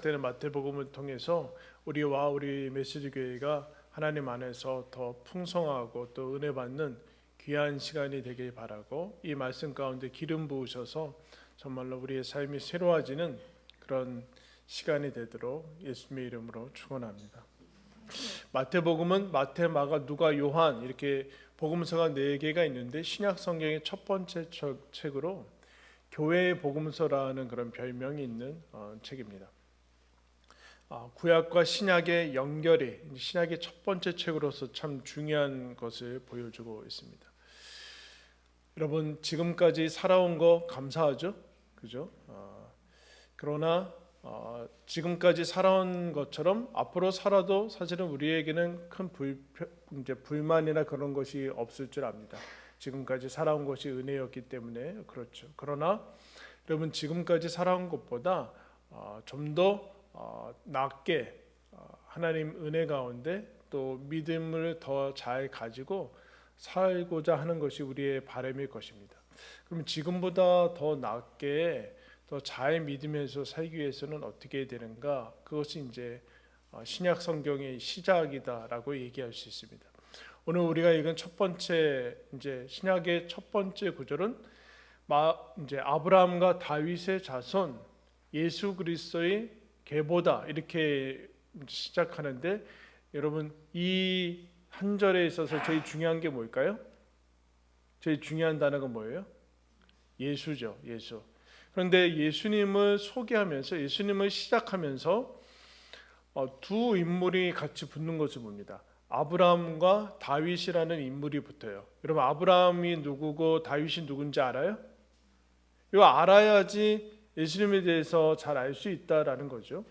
되는 마태복음을 통해서 우리와 우리 메시지 교회가 하나님 안에서 더 풍성하고 또 은혜 받는 귀한 시간이 되길 바라고 이 말씀 가운데 기름 부으셔서 정말로 우리의 삶이 새로워지는 그런 시간이 되도록 예수님의 이름으로 축원합니다. 마태복음은 마태, 마가, 누가, 요한 이렇게 복음서가 네 개가 있는데 신약 성경의 첫 번째 첫 책으로 교회의 복음서라는 그런 별명이 있는 어, 책입니다. 아, 구약과 신약의 연결이 신약의 첫 번째 책으로서 참 중요한 것을 보여주고 있습니다. 여러분 지금까지 살아온 거 감사하죠, 그죠? 어, 그러나 어, 지금까지 살아온 것처럼 앞으로 살아도 사실은 우리에게는 큰 불, 이제 불만이나 그런 것이 없을 줄 압니다. 지금까지 살아온 것이 은혜였기 때문에 그렇죠. 그러나 여러분 지금까지 살아온 것보다 어, 좀더 어, 낮게 어, 하나님 은혜 가운데 또 믿음을 더 잘 가지고 살고자 하는 것이 우리의 바람일 것입니다. 그럼 지금보다 더 낮게 더 잘 믿으면서 살기 위해서는 어떻게 되는가? 그것이 이제 어, 신약 성경의 시작이다라고 얘기할 수 있습니다. 오늘 우리가 읽은 첫 번째 이제 신약의 첫 번째 구절은 마, 이제 아브라함과 다윗의 자손 예수 그리스도의 계보다 이렇게 시작하는데 여러분 이 한 절에 있어서 제일 중요한 게 뭘까요? 제일 중요한 단어가 뭐예요? 예수죠, 예수. 그런데 예수님을 소개하면서 예수님을 시작하면서 어, 두 인물이 같이 붙는 것을 봅니다. 아브라함과 다윗이라는 인물이 붙어요. 여러분 아브라함이 누구고 다윗이 누군지 알아요? 이거 알아야지 예수님에 대해서 잘 알 수 있다라는 거죠.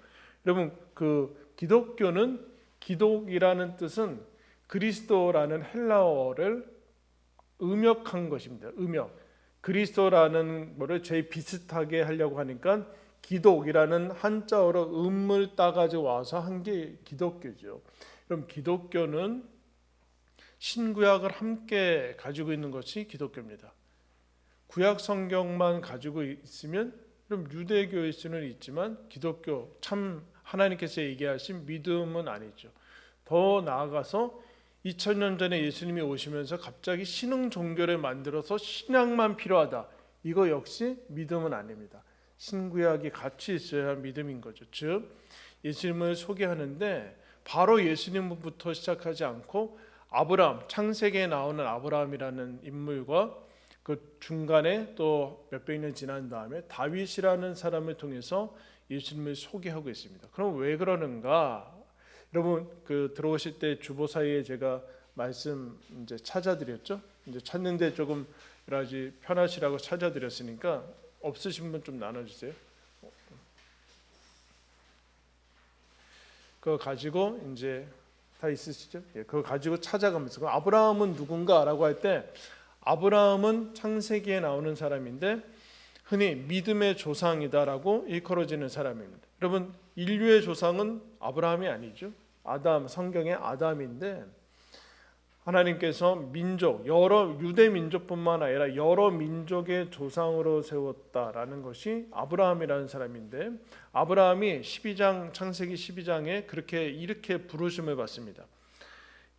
여러분 그 기독교는 기독이라는 뜻은 그리스도라는 헬라어를 음역한 것입니다. 음역. 그리스도라는 거를 제일 비슷하게 하려고 하니까 기독이라는 한자어로 음을 따가지고 와서 한 게 기독교죠. 그럼 기독교는 신구약을 함께 가지고 있는 것이 기독교입니다. 구약 성경만 가지고 있으면 그럼 유대교일 수는 있지만 기독교 참 하나님께서 얘기하신 믿음은 아니죠. 더 나아가서 2000년 전에 예수님이 오시면서 갑자기 신흥 종교를 만들어서 신약만 필요하다. 이거 역시 믿음은 아닙니다. 신구약이 같이 있어야 믿음인 거죠. 즉 예수님을 소개하는데 바로 예수님부터 시작하지 않고 아브라함 창세기에 나오는 아브라함이라는 인물과 그 중간에 또 몇백 년 지난 다음에 다윗이라는 사람을 통해서 예수님을 소개하고 있습니다. 그럼 왜 그러는가? 여러분 그 들어오실 때 주보 사이에 제가 말씀 이제 찾아드렸죠. 이제 찾는데 조금 여러 가지 편하시라고 찾아드렸으니까 없으신 분 좀 나눠주세요. 그거 가지고 이제 다 있으시죠? 예, 그거 가지고 찾아가면서 아브라함은 누군가라고 할 때 아브라함은 창세기에 나오는 사람인데 흔히 믿음의 조상이다라고 일컬어지는 사람입니다. 여러분 인류의 조상은 아브라함이 아니죠. 아담 성경의 아담인데 하나님께서 민족 여러 유대 민족뿐만 아니라 여러 민족의 조상으로 세웠다라는 것이 아브라함이라는 사람인데 아브라함이 12장 창세기 12장에 그렇게 이렇게 부르심을 받습니다.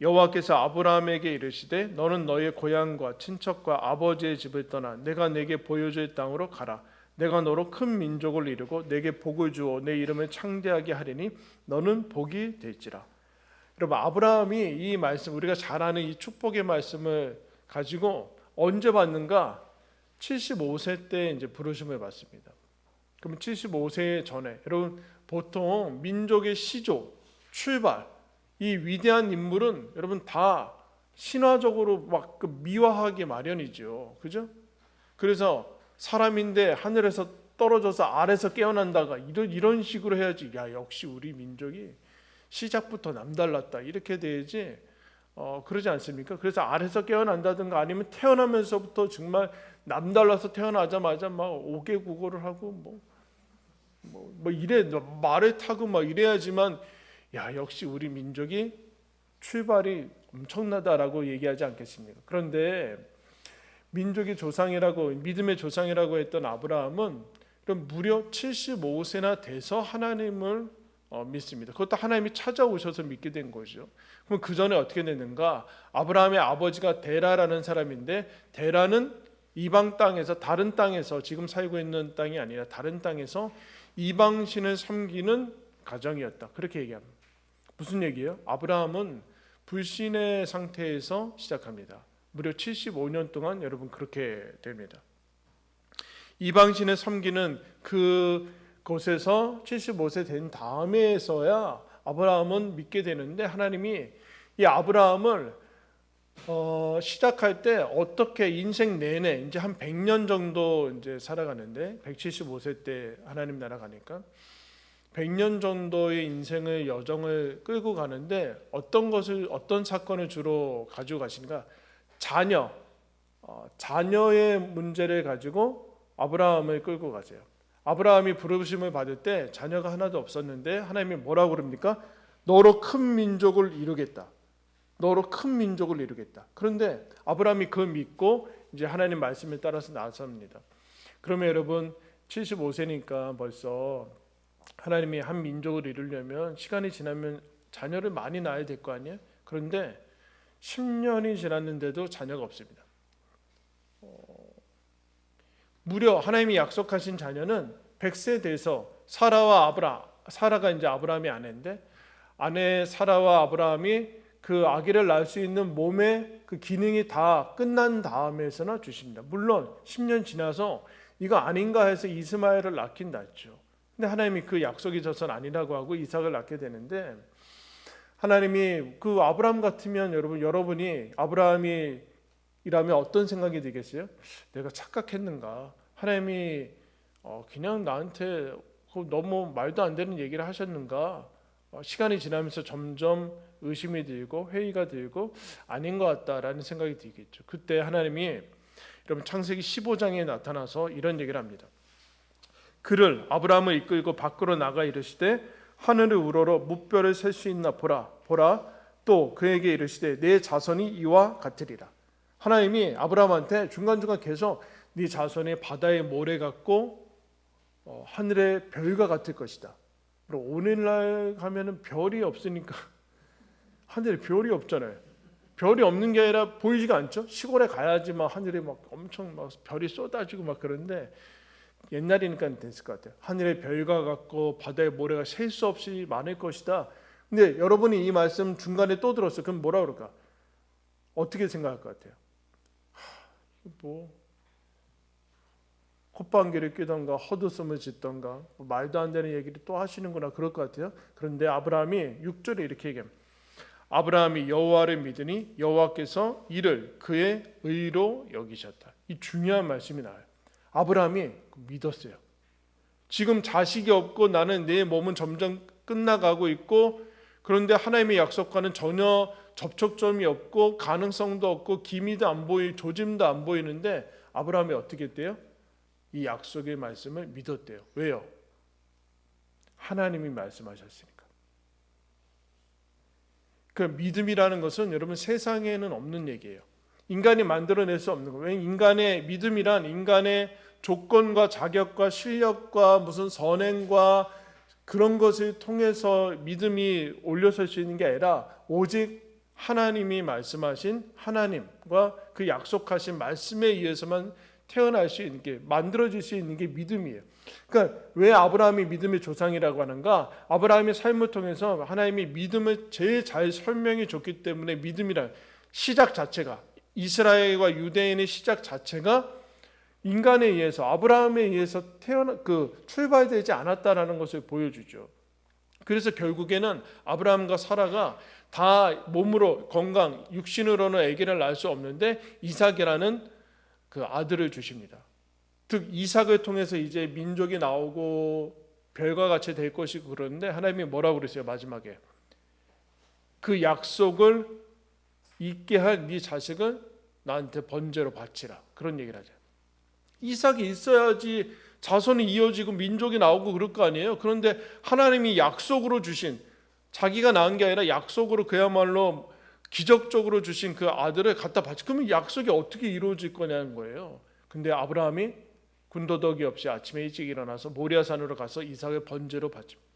여호와께서 아브라함에게 이르시되 너는 너의 고향과 친척과 아버지의 집을 떠나 내가 내게 보여줄 땅으로 가라. 내가 너로 큰 민족을 이루고 내게 복을 주어 내 이름을 창대하게 하리니 너는 복이 될지라. 여러분 아브라함이 이 말씀 우리가 잘 아는 이 축복의 말씀을 가지고 언제 받는가? 75세 때 이제 부르심을 받습니다. 그럼 75세 전에 여러분 보통 민족의 시조 출발 이 위대한 인물은 여러분 다 신화적으로 막그 미화하기 마련이죠. 그죠? 그래서 사람인데 하늘에서 떨어져서 아래서 깨어난다가 이런 이런 식으로 해야지. 야 역시 우리 민족이 시작부터 남달랐다 이렇게 돼야지. 어 그러지 않습니까? 그래서 아래서 깨어난다든가 아니면 태어나면서부터 정말 남달라서 태어나자마자 막 오개 국어를 하고 뭐, 뭐, 뭐 이래 말을 타고 막 이래야지만 야 역시 우리 민족이 출발이 엄청나다라고 얘기하지 않겠습니까? 그런데 민족의 조상이라고 믿음의 조상이라고 했던 아브라함은 그럼 무려 75세나 돼서 하나님을 어, 믿습니다. 그것도 하나님이 찾아오셔서 믿게 된 거죠. 그럼 그 전에 어떻게 됐는가? 아브라함의 아버지가 데라라는 사람인데 데라는 이방 땅에서 다른 땅에서 지금 살고 있는 땅이 아니라 다른 땅에서 이방 신을 섬기는 가정이었다. 그렇게 얘기합니다. 무슨 얘기예요? 아브라함은 불신의 상태에서 시작합니다. 무려 75년 동안 여러분 그렇게 됩니다. 이방신을 섬기는 그 곳에서 75세 된 다음에서야 아브라함은 믿게 되는데 하나님이 이 아브라함을 어, 시작할 때 어떻게 인생 내내 이제 한 100년 정도 이제 살아가는데 175세 때 하나님 나라 가니까 100년 정도의 인생을 여정을 끌고 가는데 어떤 것을 어떤 사건을 주로 가지고 가신가? 자녀, 어, 자녀의 문제를 가지고 아브라함을 끌고 가세요. 아브라함이 부르심을 받을 때 자녀가 하나도 없었는데 하나님이 뭐라고 그럽니까? 너로 큰 민족을 이루겠다. 너로 큰 민족을 이루겠다. 그런데 아브라함이 그 믿고 이제 하나님 말씀에 따라서 나섭니다. 그러면 여러분 75세니까 벌써 하나님이 한 민족을 이루려면 시간이 지나면 자녀를 많이 낳아야 될 거 아니에요? 그런데 10년이 지났는데도 자녀가 없습니다. 어, 무려 하나님이 약속하신 자녀는 100세 돼서 사라와 아브라 사라가 이제 아브라함이 아내인데 아내 사라와 아브라함이 그 아기를 낳을 수 있는 몸의 그 기능이 다 끝난 다음에서나 주십니다. 물론 10년 지나서 이거 아닌가 해서 이스마엘을 낳긴 낳죠. 근데 하나님이 그 약속이 저선 아니라고 하고 이삭을 낳게 되는데 하나님이 그 아브라함 같으면 여러분 여러분이 아브라함이 이라면 어떤 생각이 들겠어요? 내가 착각했는가? 하나님이 어, 그냥 나한테 그 너무 말도 안 되는 얘기를 하셨는가? 어, 시간이 지나면서 점점 의심이 들고 회의가 들고 아닌 것 같다라는 생각이 들겠죠. 그때 하나님이 여러분 창세기 15장에 나타나서 이런 얘기를 합니다. 그를 아브라함을 이끌고 밖으로 나가 이르시되 하늘을 우러러 무뼈를 셀 수 있나 보라 보라 또 그에게 이르시되 내 자손이 이와 같으리라. 하나님이 아브라함한테 중간중간 계속 네 자손이 바다의 모래 같고 어, 하늘의 별과 같을 것이다. 그리고 오늘날 가면은 별이 없으니까 하늘에 별이 없잖아요. 별이 없는 게 아니라 보이지가 않죠. 시골에 가야지 막 하늘에 막 엄청 막 별이 쏟아지고 막 그런데 옛날이니까 됐을 것 같아요. 하늘의 별과 같고 바다의 모래가 셀 수 없이 많을 것이다. 근데 여러분이 이 말씀 중간에 또 들었어요. 그럼 뭐라 그럴까? 어떻게 생각할 것 같아요? 하, 뭐 콧방귀를 뀌던가 헛웃음을 짓던가 뭐 말도 안 되는 얘기를 또 하시는구나 그럴 것 같아요. 그런데 아브라함이 6절에 이렇게 얘기합니다. 아브라함이 여호와를 믿으니 여호와께서 이를 그의 의로 여기셨다. 이 중요한 말씀이 나와요. 아브라함이 믿었어요. 지금 자식이 없고 나는 내 몸은 점점 끝나가고 있고 그런데 하나님의 약속과는 전혀 접촉점이 없고 가능성도 없고 기미도 안 보이 조짐도 안 보이는데 아브라함이 어떻게 했대요? 이 약속의 말씀을 믿었대요. 왜요? 하나님이 말씀하셨으니까. 그 믿음이라는 것은 여러분 세상에는 없는 얘기예요. 인간이 만들어낼 수 없는 거예요. 왜 인간의 믿음이란 인간의 조건과 자격과 실력과 무슨 선행과 그런 것을 통해서 믿음이 올려설 수 있는 게 아니라 오직 하나님이 말씀하신 하나님과 그 약속하신 말씀에 의해서만 태어날 수 있는 게 만들어질 수 있는 게 믿음이에요. 그러니까 왜 아브라함이 믿음의 조상이라고 하는가? 아브라함의 삶을 통해서 하나님이 믿음을 제일 잘 설명해 줬기 때문에 믿음이란 시작 자체가 이스라엘과 유대인의 시작 자체가 인간에 의해서 아브라함에 의해서 태어나 그 출발되지 않았다라는 것을 보여주죠. 그래서 결국에는 아브라함과 사라가 다 몸으로 건강 육신으로는 아기를 낳을 수 없는데 이삭이라는 그 아들을 주십니다. 즉 이삭을 통해서 이제 민족이 나오고 별과 같이 될 것이고 그런데 하나님이 뭐라고 그랬어요 마지막에 그 약속을 잊게 할네 자식을 나한테 번제로 바치라 그런 얘기를 하죠. 이삭이 있어야지 자손이 이어지고 민족이 나오고 그럴 거 아니에요. 그런데 하나님이 약속으로 주신 자기가 낳은 게 아니라 약속으로 그야말로 기적적으로 주신 그 아들을 갖다 바치. 그러면 약속이 어떻게 이루어질 거냐는 거예요. 근데 아브라함이 군더더기 없이 아침에 일찍 일어나서 모리아산으로 가서 이삭을 번제로 바칩니다.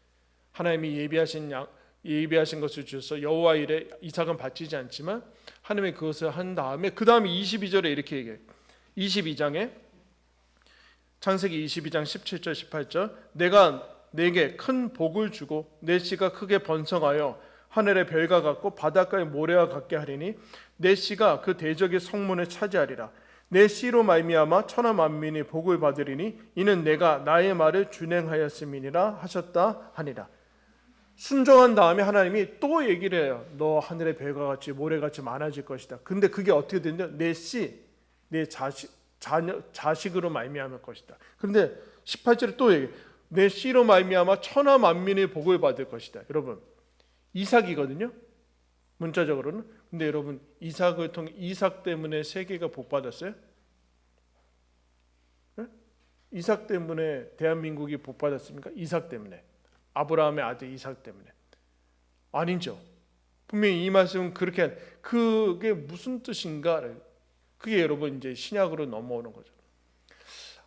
하나님이 예비하신 양 예비하신 것을 주셔서 여호와 일에 이삭은 바치지 않지만 하나님이 그것을 한 다음에 그 다음에 22절에 이렇게 얘기해요. 22장에 창세기 22장 17절 18절 내가 내게 큰 복을 주고 내 씨가 크게 번성하여 하늘의 별과 같고 바닷가의 모래와 같게 하리니 내 씨가 그 대적의 성문을 차지하리라 내 씨로 말미암아 천하 만민이 복을 받으리니 이는 내가 나의 말을 준행하였음이니라 하셨다 하니라 순종한 다음에 하나님이 또 얘기를 해요. 너 하늘의 별과 같이 모래같이 많아질 것이다. 근데 그게 어떻게 되냐? 내 씨, 내 자식, 자녀, 자식으로 말미암을 것이다. 그런데 18절에 또 얘기. 내 씨로 말미암아 천하 만민의 복을 받을 것이다. 여러분, 이삭이거든요. 문자적으로는. 근데 여러분, 이삭을 통해 이삭 때문에 세계가 복 받았어요? 네? 이삭 때문에 대한민국이 복 받았습니까? 이삭 때문에. 아브라함의 아들 이삭 때문에 아니죠. 분명히 이 말씀은 그렇게 한- 그게 무슨 뜻인가? 그게 여러분 이제 신약으로 넘어오는 거죠.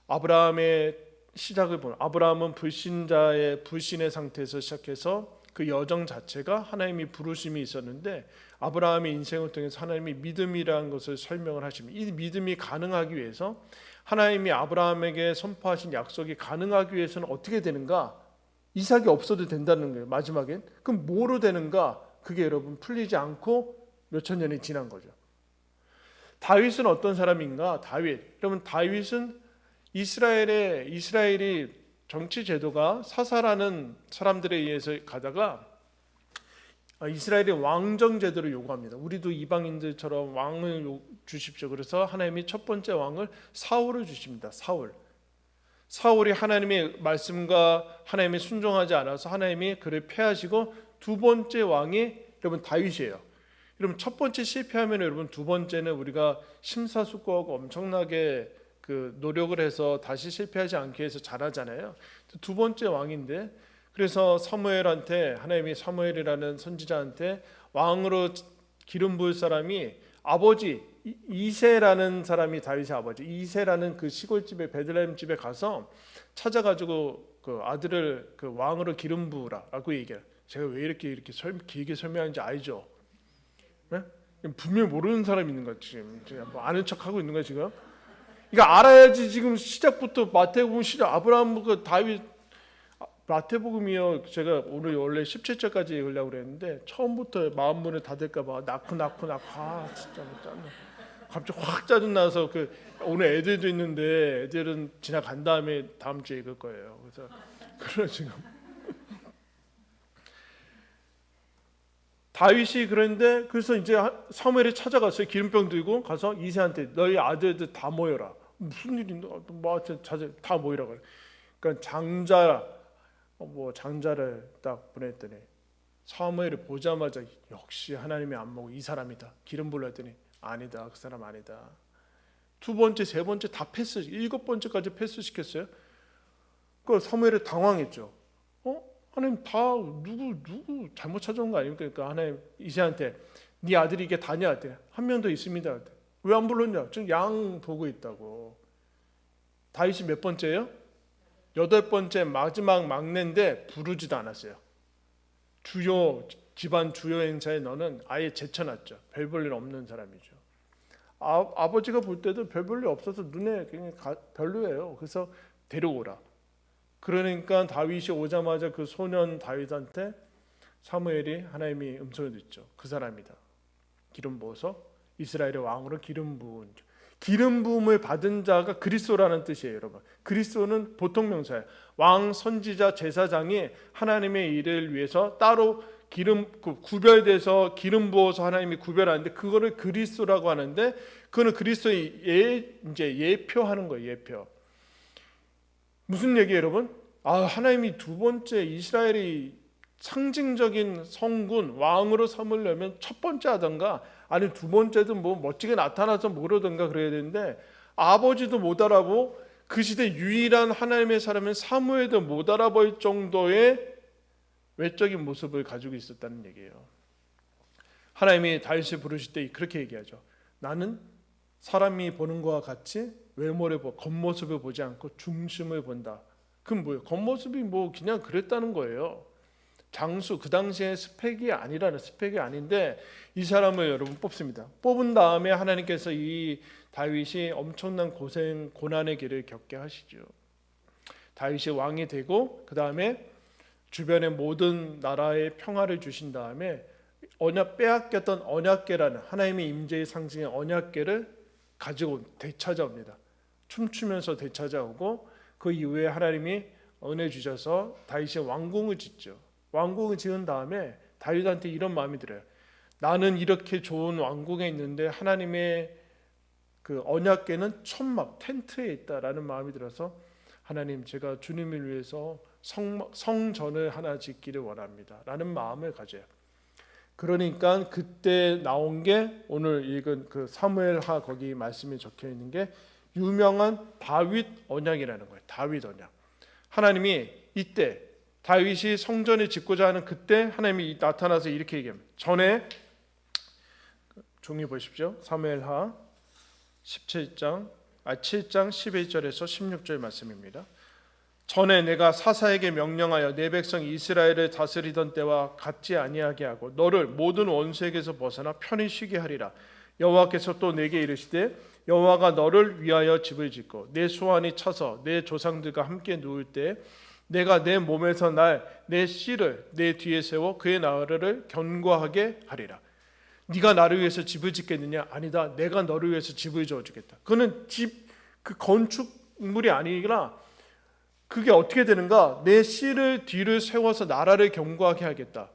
아브라함의 시작을 보면 아브라함은 불신자의 불신의 상태에서 시작해서 그 여정 자체가 하나님이 부르심이 있었는데 아브라함의 인생을 통해서 하나님이 믿음이라는 것을 설명을 하십니다. 이 믿음이 가능하기 위해서 하나님이 아브라함에게 선포하신 약속이 가능하기 위해서는 어떻게 되는가? 이삭이 없어도 된다는 거예요. 마지막엔 그럼 뭐로 되는가? 그게 여러분 풀리지 않고 몇 천 년이 지난 거죠. 다윗은 어떤 사람인가? 다윗. 여러분 다윗은 이스라엘의 이스라엘이 정치 제도가 사사라는 사람들에 의해서 가다가 아, 이스라엘의 왕정 제도를 요구합니다. 우리도 이방인들처럼 왕을 요- 주십시오. 그래서 하나님이 첫 번째 왕을 사울을 주십니다. 사울. 사울이 하나님의 말씀과 하나님의 순종하지 않아서 하나님이 그를 패하시고 두 번째 왕이 여러분 다윗이에요. 여러분 첫 번째 실패하면 여러분 두 번째는 우리가 심사숙고하고 엄청나게 그 노력을 해서 다시 실패하지 않기 위해서 잘하잖아요. 두 번째 왕인데 그래서 사무엘한테 하나님이 사무엘이라는 선지자한테 왕으로 기름 부을 사람이 아버지 이- 이세라는 사람이 다윗의 아버지 이세라는 그 시골집에 베들레헴 집에 가서 찾아가지고 그 아들을 그 왕으로 기름 부으라라고 얘기해요. 제가 왜 이렇게 이렇게 설, 길게 설명하는지 알죠? 네? 분명히 모르는 사람 있는 거야 지금. 뭐 아는 척 하고 있는 거야 지금. 그러니까 알아야지 지금 시작부터 마태복음 시작 아브라함 그 다윗 아, 마태복음이요. 제가 오늘 원래 17절까지 읽으려고 그랬는데 처음부터 마음 문을 닫을까 봐 낳고 낳고 낳고. 아 진짜 뭐 짜증 갑자기 확 짜증 나서 그 오늘 애들도 있는데 애들은 지나간 다음에 다음 주에 읽을 거예요. 그래서 그래 지금 다윗이 그런데 그래서 이제 사무엘이 찾아갔어요. 기름병 들고 가서 이세한테 너희 아들들 다 모여라. 무슨 일인데? 뭐 하여튼 다 모이라 그래. 그러니까 장자 어, 뭐 장자를 딱 보냈더니 사무엘을 보자마자 역시 하나님의 안목이 이 사람이다. 기름 불렀더니 아니다. 그 사람 아니다. 두 번째 세 번째 다 패스 일곱 번째까지 패스 시켰어요. 그 사무엘이 당황했죠. 어 하나님 다 누구 누구 잘못 찾아온 거 아닙니까 그러니까 하나님 이세한테 네 아들이 이게 다냐 했더니 한명 더 있습니다 왜 안 불렀냐 지금 양 보고 있다고 다윗이 몇 번째예요? 여덟 번째 마지막 막내인데 부르지도 않았어요. 주요 집안 주요 행사에 너는 아예 제쳐놨죠. 별 볼일 없는 사람이죠. 아, 아버지가 볼 때도 별 볼일 없어서 눈에 그냥 가- 별로예요. 그래서 데려오라. 그러니까 다윗이 오자마자 그 소년 다윗한테 사무엘이 하나님이 음성을 듣죠. 그 사람이다. 기름 부어서 이스라엘의 왕으로 기름 부은 자. 기름 부음을 받은 자가 그리스도라는 뜻이에요, 여러분. 그리스도는 보통 명사예요. 왕, 선지자, 제사장이 하나님의 일을 위해서 따로 기름 그 구별돼서 기름 부어서 하나님이 구별하는데 그거를 그리스도라고 하는데 그거는 그리스도의 예 이제 예표하는 거예요, 예표. 무슨 얘기예요, 여러분? 아, 하나님이 두 번째 이스라엘이 상징적인 성군 왕으로 삼으려면 첫 번째 하던가 아니 두 번째도 뭐 멋지게 나타나서 모르던가 그래야 되는데 아버지도 못 알아보 그 시대 유일한 하나님의 사람은 사무엘도 못 알아볼 정도의 외적인 모습을 가지고 있었다는 얘기예요. 하나님이 다윗을 부르실 때 그렇게 얘기하죠. 나는 사람이 보는 것과 같이 외모를 보, 겉모습을 보지 않고 중심을 본다. 그럼 뭐예요? 겉모습이 뭐 그냥 그랬다는 거예요. 장수 그 당시에 스펙이 아니라는 스펙이 아닌데 이 사람을 여러분 뽑습니다. 뽑은 다음에 하나님께서 이 다윗이 엄청난 고생 고난의 길을 겪게 하시죠. 다윗이 왕이 되고 그 다음에 주변의 모든 나라에 평화를 주신 다음에 언약 빼앗겼던 언약계라는 하나님의 임재의 상징의 언약계를 가지고 되찾아옵니다. 춤추면서 되찾아오고 그 이후에 하나님이 은혜 주셔서 다윗이 왕궁을 짓죠. 왕궁을 지은 다음에 다윗한테 이런 마음이 들어요. 나는 이렇게 좋은 왕궁에 있는데 하나님의 그 언약궤는 천막 텐트에 있다라는 마음이 들어서 하나님 제가 주님을 위해서 성, 성전을 하나 짓기를 원합니다라는 마음을 가져요. 그러니까 그때 나온 게 오늘 읽은 그 사무엘하 거기 말씀에 적혀 있는 게 유명한 다윗 언약이라는 거예요. 다윗 언약. 하나님이 이때 다윗이 성전을 짓고자 하는 그때 하나님이 나타나서 이렇게 얘기합니다. 전에 종이 보십시오. 사무엘하 17장 아 7장 11절에서 16절 말씀입니다. 전에 내가 사사에게 명령하여 내 백성 이스라엘을 다스리던 때와 같지 아니하게 하고 너를 모든 원수에게서 벗어나 편히 쉬게 하리라. 여호와께서 또 내게 이르시되 여호와가 너를 위하여 집을 짓고 내 소환이 차서 내 조상들과 함께 누울 때 내가 내 몸에서 날 내 씨를 내 뒤에 세워 그의 나라를 견고하게 하리라. 네가 나를 위해서 집을 짓겠느냐? 아니다. 내가 너를 위해서 집을 지어 주겠다. 그는 집 그 건축물이 아니라 그게 어떻게 되는가? 내 씨를 뒤를 세워서 나라를 견고하게 하겠다.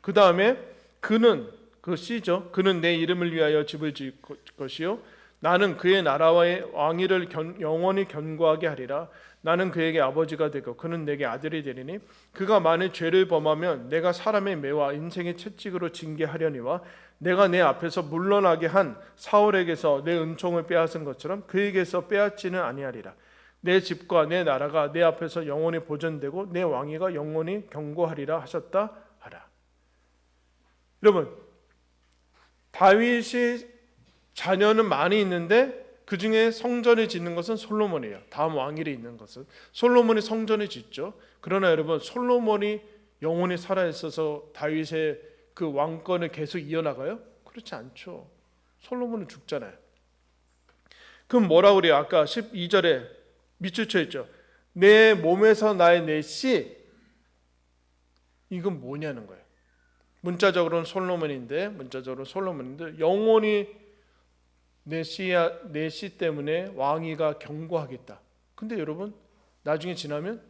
그 다음에 그는 그 씨죠. 그는 내 이름을 위하여 집을 지을 것이요. 나는 그의 나라와의 왕위를 견, 영원히 견고하게 하리라. 나는 그에게 아버지가 되고 그는 내게 아들이 되리니 그가 만일 죄를 범하면 내가 사람의 매와 인생의 채찍으로 징계하려니와 내가 내 앞에서 물러나게 한 사울에게서 내 은총을 빼앗은 것처럼 그에게서 빼앗지는 아니하리라. 내 집과 내 나라가 내 앞에서 영원히 보존되고 내 왕위가 영원히 경고하리라 하셨다 하라. 여러분 다윗이 자녀는 많이 있는데 그 중에 성전을 짓는 것은 솔로몬이에요. 다음 왕위에 있는 것은 솔로몬이 성전을 짓죠. 그러나 여러분 솔로몬이 영원히 살아 있어서 다윗의 그 왕권을 계속 이어나가요? 그렇지 않죠. 솔로몬은 죽잖아요. 그럼 뭐라 그래요? 아까 12절에 밑줄 쳐 있죠. 내 몸에서 나의 내 씨. 이건 뭐냐는 거예요. 문자적으로는 솔로몬인데 문자적으로 솔로몬인데 영원히 내 씨야 내씨 때문에 왕위가 경고하겠다. 근데 여러분 나중에 지나면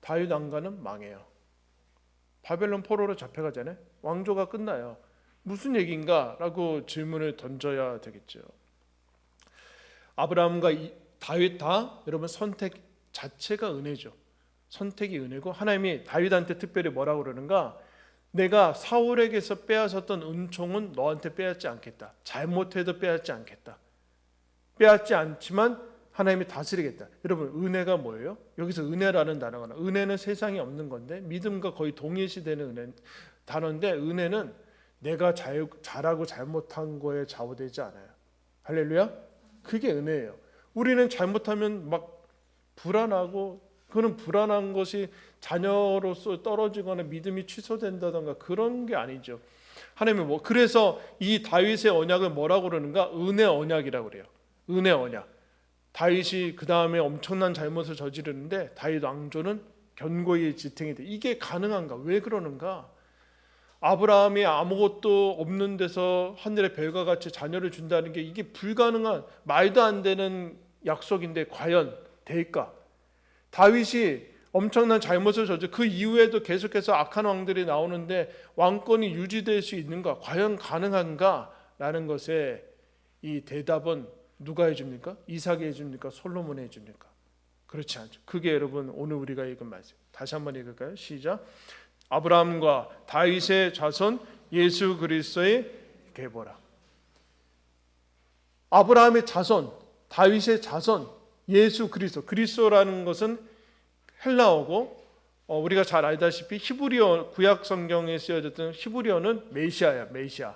다윗 왕가는 망해요. 바벨론 포로로 잡혀가잖아요. 왕조가 끝나요. 무슨 얘기인가라고 질문을 던져야 되겠죠. 아브라함과 이, 다윗 다 여러분 선택 자체가 은혜죠. 선택이 은혜고 하나님이 다윗한테 특별히 뭐라고 그러는가? 내가 사울에게서 빼앗았던 은총은 너한테 빼앗지 않겠다. 잘못해도 빼앗지 않겠다. 빼앗지 않지만 하나님이 다스리겠다. 여러분 은혜가 뭐예요? 여기서 은혜라는 단어가 나. 은혜는 세상에 없는 건데 믿음과 거의 동일시되는 은혜 단어인데 은혜는 내가 잘, 잘하고 잘못한 거에 좌우되지 않아요. 할렐루야. 그게 은혜예요. 우리는 잘못하면 막 불안하고 그는 불안한 것이 자녀로서 떨어지거나 믿음이 취소된다던가 그런 게 아니죠. 하나님은 뭐 그래서 이 다윗의 언약을 뭐라고 그러는가? 은혜 언약이라고 그래요. 은혜 언약. 다윗이 그 다음에 엄청난 잘못을 저지르는데 다윗 왕조는 견고히 지탱이 돼. 이게 가능한가? 왜 그러는가? 아브라함이 아무것도 없는 데서 하늘의 별과 같이 자녀를 준다는 게 이게 불가능한 말도 안 되는 약속인데 과연 될까? 다윗이 엄청난 잘못을 저지 그 이후에도 계속해서 악한 왕들이 나오는데 왕권이 유지될 수 있는가? 과연 가능한가? 라는 것에 이 대답은 누가 해줍니까? 이삭이 해줍니까? 솔로몬이 해줍니까? 그렇지 않죠. 그게 여러분 오늘 우리가 읽은 말씀. 다시 한번 읽을까요? 시작. 아브라함과 다윗의 자손 예수 그리스도의 계보라. 아브라함의 자손, 다윗의 자손, 예수 그리스도. 그리스도라는 것은 헬라어고 어, 우리가 잘 알다시피 히브리어 구약 성경에 쓰여졌던 히브리어는 메시아야, 메시아.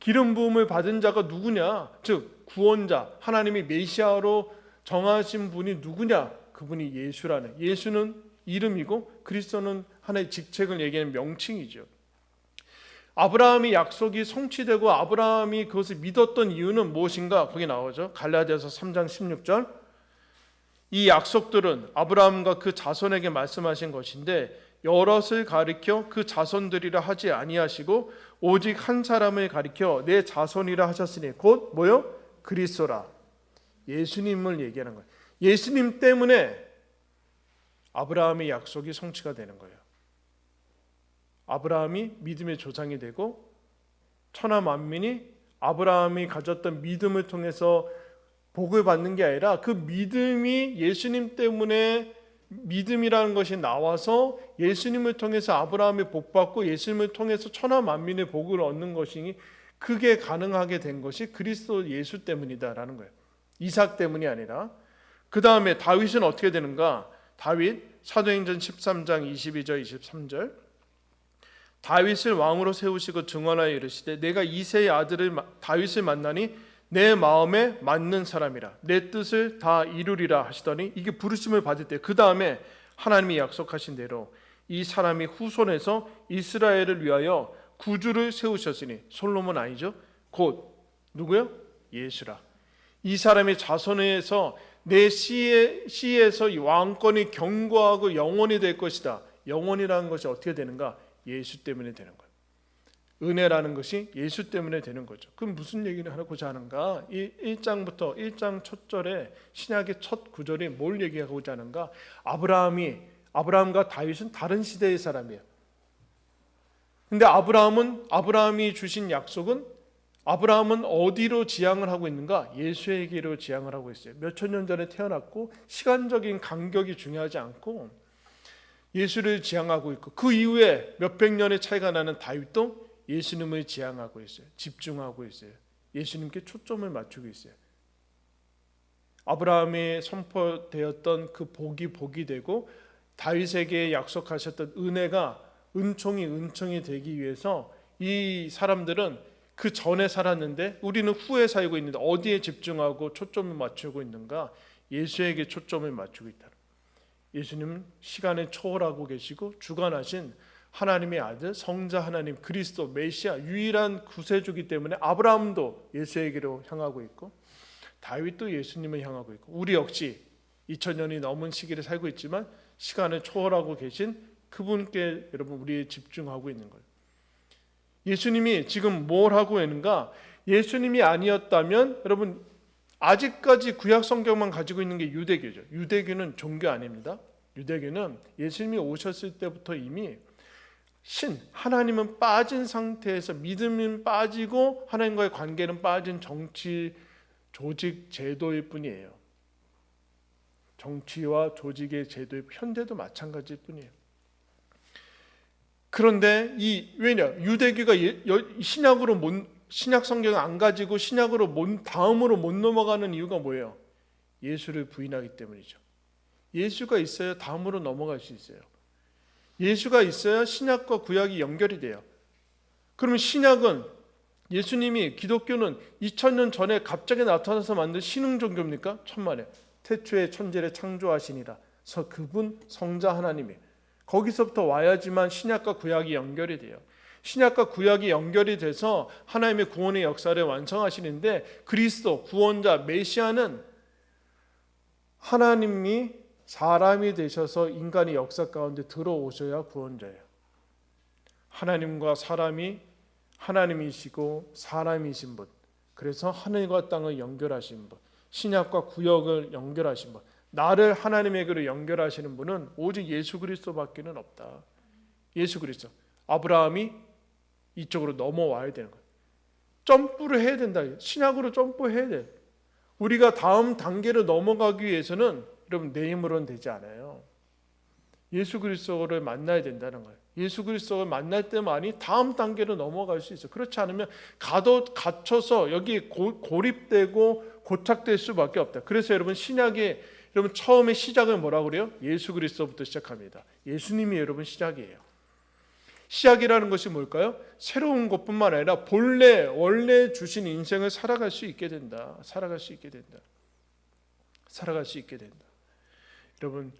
기름 부음을 받은 자가 누구냐? 즉 구원자, 하나님이 메시아로 정하신 분이 누구냐? 그분이 예수라는. 예수는 이름이고 그리스도는 하나의 직책을 얘기하는 명칭이죠. 아브라함이 약속이 성취되고 아브라함이 그것을 믿었던 이유는 무엇인가? 거기 나오죠. 갈라디아서 3장 16절. 이 약속들은 아브라함과 그 자손에게 말씀하신 것인데 여럿을 가리켜 그 자손들이라 하지 아니하시고 오직 한 사람을 가리켜 내 자손이라 하셨으니 곧 뭐요? 그리스도라. 예수님을 얘기하는 거예요. 예수님 때문에 아브라함의 약속이 성취가 되는 거예요. 아브라함이 믿음의 조상이 되고 천하 만민이 아브라함이 가졌던 믿음을 통해서 복을 받는 게 아니라 그 믿음이 예수님 때문에 믿음이라는 것이 나와서 예수님을 통해서 아브라함이 복 받고 예수님을 통해서 천하 만민의 복을 얻는 것이니 그게 가능하게 된 것이 그리스도 예수 때문이다라는 거예요. 이삭 때문이 아니라 그 다음에 다윗은 어떻게 되는가? 다윗 사도행전 13장 22절 23절 다윗을 왕으로 세우시고 증언하여 이르시되 내가 이세의 아들을 마- 다윗을 만나니 내 마음에 맞는 사람이라 내 뜻을 다 이루리라 하시더니 이게 부르심을 받을 때 그 다음에 하나님이 약속하신 대로 이 사람이 후손에서 이스라엘을 위하여 구주를 세우셨으니 솔로몬 아니죠? 곧 누구요? 예수라. 이 사람의 자손에서 내 씨에, 씨에서 이 왕권이 견고하고 영원히 될 것이다. 영원이라는 것이 어떻게 되는가? 예수 때문에 되는 거예요. 은혜라는 것이 예수 때문에 되는 거죠. 그럼 무슨 얘기를 하고자 하는가? 이 1장부터 1장 첫 절에 신약의 첫 구절이 뭘 얘기하고자 하는가? 아브라함이 아브라함과 다윗은 다른 시대의 사람이에요. 근데 아브라함은 아브라함이 주신 약속은 아브라함은 어디로 지향을 하고 있는가? 예수에게로 지향을 하고 있어요. 몇천 년 전에 태어났고 시간적인 간격이 중요하지 않고 예수를 지향하고 있고 그 이후에 몇백 년의 차이가 나는 다윗도 예수님을 지향하고 있어요. 집중하고 있어요. 예수님께 초점을 맞추고 있어요. 아브라함이 선포되었던 그 복이 복이 되고 다윗에게 약속하셨던 은혜가 은총이 은총이 되기 위해서 이 사람들은 그 전에 살았는데 우리는 후에 살고 있는데 어디에 집중하고 초점을 맞추고 있는가? 예수에게 초점을 맞추고 있다. 예수님은 시간을 초월하고 계시고 주관하신 하나님의 아들 성자 하나님 그리스도 메시아 유일한 구세주기 때문에 아브라함도 예수에게로 향하고 있고 다윗도 예수님을 향하고 있고 우리 역시 2000년이 넘은 시기를 살고 있지만 시간을 초월하고 계신 그분께 여러분 우리 집중하고 있는 거예요. 예수님이 지금 뭘 하고 있는가? 예수님이 아니었다면 여러분 아직까지 구약 성경만 가지고 있는 게 유대교죠. 유대교는 종교 아닙니다. 유대교는 예수님이 오셨을 때부터 이미 신 하나님은 빠진 상태에서 믿음은 빠지고 하나님과의 관계는 빠진 정치 조직 제도일 뿐이에요. 정치와 조직의 제도의 현대도 마찬가지일 뿐이에요. 그런데 이 왜냐 유대교가 예- 여- 신약으로 못 신약 성경을 안 가지고 신약으로 못 다음으로 못 넘어가는 이유가 뭐예요? 예수를 부인하기 때문이죠. 예수가 있어야 다음으로 넘어갈 수 있어요. 예수가 있어야 신약과 구약이 연결이 돼요. 그러면 신약은 예수님이 기독교는 2000년 전에 갑자기 나타나서 만든 신흥 종교입니까? 천만에 태초에 천지를 창조하시니라. 서 그분 성자 하나님이 거기서부터 와야지만 신약과 구약이 연결이 돼요. 신약과 구약이 연결이 돼서 하나님의 구원의 역사를 완성하시는데 그리스도 구원자 메시아는 하나님이 사람이 되셔서 인간의 역사 가운데 들어오셔야 구원자예요. 하나님과 사람이 하나님이시고 사람이신 분. 그래서 하늘과 땅을 연결하신 분. 신약과 구약을 연결하신 분. 나를 하나님에게로 연결하시는 분은 오직 예수 그리스도밖에는 없다. 예수 그리스도. 아브라함이 이쪽으로 넘어와야 되는 거예요. 점프를 해야 된다. 신약으로 점프해야 돼. 우리가 다음 단계로 넘어가기 위해서는 여러분 내 힘으로는 되지 않아요. 예수 그리스도를 만나야 된다는 거예요. 예수 그리스도를 만날 때만이 다음 단계로 넘어갈 수 있어요. 그렇지 않으면 가도 갇혀서 여기 고, 고립되고 고착될 수밖에 없다. 그래서 여러분 신약에 여러분 처음에 시작은 뭐라고 그래요? 예수 그리스도부터 시작합니다. 예수님이 여러분 시작이에요. 시작이라는 것이 뭘까요? 새로운 것뿐만 아니라 본래 원래 주신 인생을 살아갈 수 있게 된다. 살아갈 수 있게 된다. 살아갈 수 있게 된다. 여러분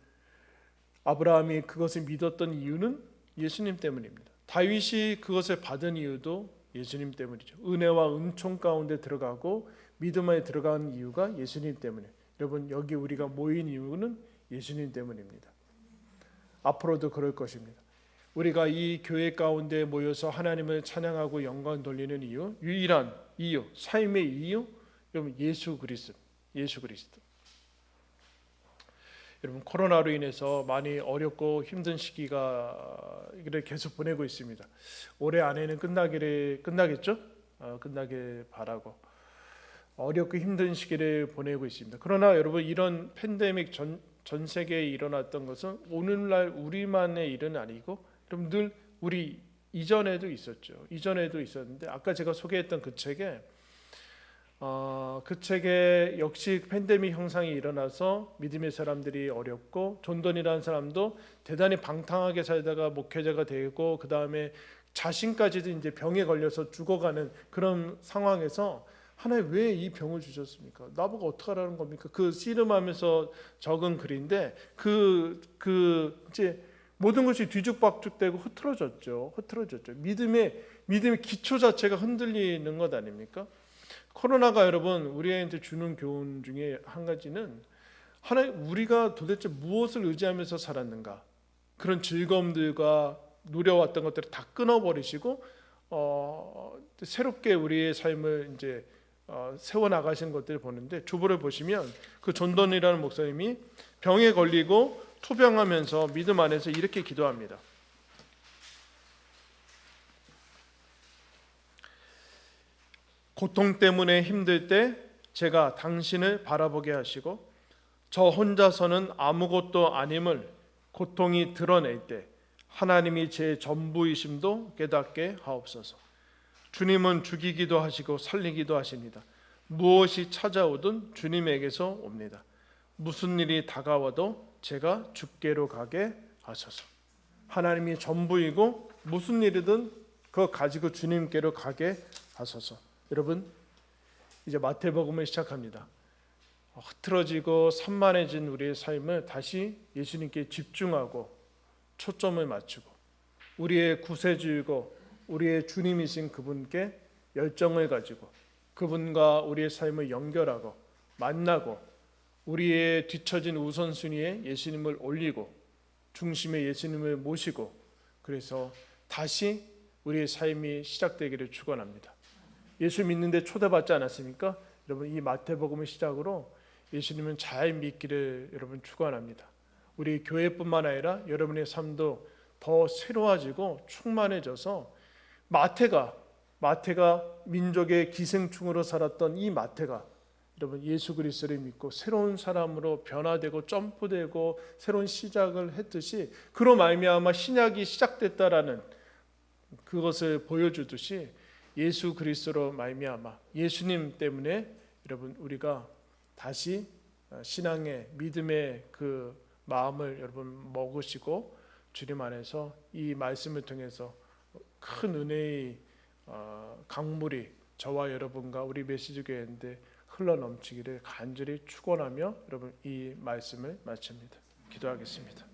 아브라함이 그것을 믿었던 이유는 예수님 때문입니다. 다윗이 그것을 받은 이유도 예수님 때문이죠. 은혜와 은총 가운데 들어가고 믿음 안에 들어간 이유가 예수님 때문에. 여러분 여기 우리가 모인 이유는 예수님 때문입니다. 앞으로도 그럴 것입니다. 우리가 이 교회 가운데 모여서 하나님을 찬양하고 영광 돌리는 이유, 유일한 이유, 삶의 이유, 여러분 예수 그리스도, 예수 그리스도. 여러분 코로나로 인해서 많이 어렵고 힘든 시기가 를 계속 보내고 있습니다. 올해 안에는 끝나기를 끝나겠죠? 어, 끝나길 바라고 어렵고 힘든 시기를 보내고 있습니다. 그러나 여러분 이런 팬데믹 전, 전 세계에 일어났던 것은 오늘날 우리만의 일은 아니고 여러분 늘 우리 이전에도 있었죠. 이전에도 있었는데 아까 제가 소개했던 그 책에 어, 그 책에 역시 팬데믹 형상이 일어나서 믿음의 사람들이 어렵고 존돈이라는 사람도 대단히 방탕하게 살다가 목회자가 되고 그 다음에 자신까지도 이제 병에 걸려서 죽어가는 그런 상황에서 하나님 왜 이 병을 주셨습니까? 나보고 어떡하라는 겁니까? 그 씨름하면서 적은 글인데 그, 그 이제 모든 것이 뒤죽박죽되고 흐트러졌죠. 흐트러졌죠. 믿음의 믿음의 기초 자체가 흔들리는 것 아닙니까? 코로나가 여러분 우리한테 주는 교훈 중에 한 가지는 하나님 우리가 도대체 무엇을 의지하면서 살았는가 그런 즐거움들과 누려왔던 것들을 다 끊어버리시고 어, 새롭게 우리의 삶을 이제 어, 세워 나가신 것들을 보는데 주보를 보시면 그 존던이라는 목사님이 병에 걸리고 투병하면서 믿음 안에서 이렇게 기도합니다. 고통 때문에 힘들 때 제가 당신을 바라보게 하시고 저 혼자서는 아무것도 아님을 고통이 드러낼 때 하나님이 제 전부이심도 깨닫게 하옵소서. 주님은 죽이기도 하시고 살리기도 하십니다. 무엇이 찾아오든 주님에게서 옵니다. 무슨 일이 다가와도 제가 죽게로 가게 하소서. 하나님이 전부이고 무슨 일이든 그거 가지고 주님께로 가게 하소서. 여러분 이제 마태복음을 시작합니다. 흐트러지고 산만해진 우리의 삶을 다시 예수님께 집중하고 초점을 맞추고 우리의 구세주이고 우리의 주님이신 그분께 열정을 가지고 그분과 우리의 삶을 연결하고 만나고 우리의 뒤처진 우선순위에 예수님을 올리고 중심에 예수님을 모시고 그래서 다시 우리의 삶이 시작되기를 축원합니다. 예수 믿는데 초대받지 않았습니까? 여러분 이 마태복음을 시작으로 예수님은 잘 믿기를 여러분 축원합니다. 우리 교회뿐만 아니라 여러분의 삶도 더 새로워지고 충만해져서 마태가 마태가 민족의 기생충으로 살았던 이 마태가 여러분 예수 그리스도를 믿고 새로운 사람으로 변화되고 점프되고 새로운 시작을 했듯이 그로 말미암아 신약이 시작됐다라는 그것을 보여주듯이 예수 그리스도로 말미암아 예수님 때문에 여러분 우리가 다시 신앙의 믿음의 그 마음을 여러분 먹으시고 주님 안에서 이 말씀을 통해서 큰 은혜의 어, 강물이 저와 여러분과 우리 메시지 교회인데 흘러 넘치기를 간절히 축원하며 여러분 이 말씀을 마칩니다. 기도하겠습니다.